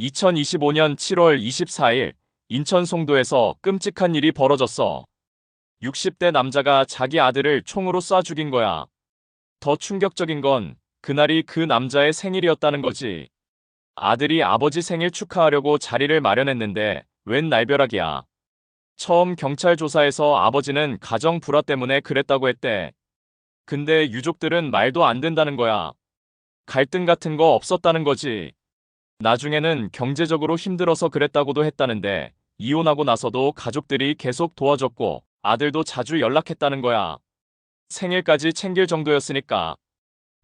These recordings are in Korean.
2025년 7월 24일 인천 송도에서 끔찍한 일이 벌어졌어. 60대 남자가 자기 아들을 총으로 쏴 죽인 거야. 더 충격적인 건 그날이 그 남자의 생일이었다는 거지. 아들이 아버지 생일 축하하려고 자리를 마련했는데 웬 날벼락이야. 처음 경찰 조사에서 아버지는 가정 불화 때문에 그랬다고 했대. 근데 유족들은 말도 안 된다는 거야. 갈등 같은 거 없었다는 거지. 나중에는 경제적으로 힘들어서 그랬다고도 했다는데 이혼하고 나서도 가족들이 계속 도와줬고 아들도 자주 연락했다는 거야. 생일까지 챙길 정도였으니까.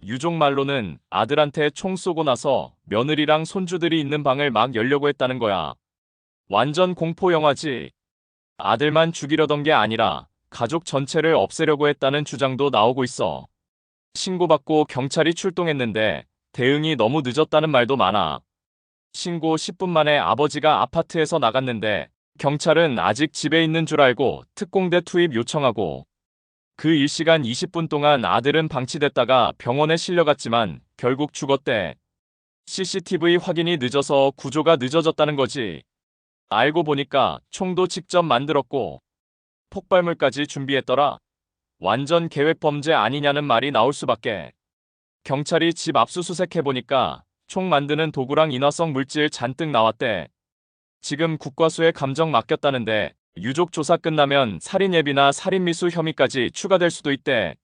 유족 말로는 아들한테 총 쏘고 나서 며느리랑 손주들이 있는 방을 막 열려고 했다는 거야. 완전 공포 영화지. 아들만 죽이려던 게 아니라 가족 전체를 없애려고 했다는 주장도 나오고 있어. 신고받고 경찰이 출동했는데 대응이 너무 늦었다는 말도 많아. 신고 10분 만에 아버지가 아파트에서 나갔는데 경찰은 아직 집에 있는 줄 알고 특공대 투입 요청하고 그 일시간 20분 동안 아들은 방치됐다가 병원에 실려갔지만 결국 죽었대. CCTV 확인이 늦어서 구조가 늦어졌다는 거지. 알고 보니까 총도 직접 만들었고 폭발물까지 준비했더라. 완전 계획 범죄 아니냐는 말이 나올 수밖에. 경찰이 집 압수수색해보니까 총 만드는 도구랑 인화성 물질 잔뜩 나왔대. 지금 국과수에 감정 맡겼다는데 유족 조사 끝나면 살인 예비나 살인 미수 혐의까지 추가될 수도 있대.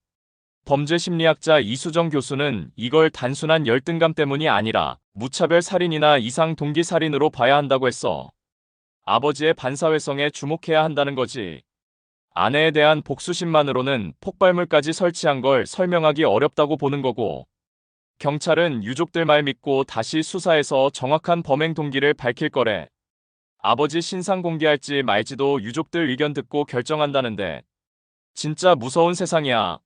범죄 심리학자 이수정 교수는 이걸 단순한 열등감 때문이 아니라 무차별 살인이나 이상 동기 살인으로 봐야 한다고 했어. 아버지의 반사회성에 주목해야 한다는 거지. 아내에 대한 복수심만으로는 폭발물까지 설치한 걸 설명하기 어렵다고 보는 거고. 경찰은 유족들 말 믿고 다시 수사해서 정확한 범행 동기를 밝힐 거래. 아버지 신상 공개할지 말지도 유족들 의견 듣고 결정한다는데. 진짜 무서운 세상이야.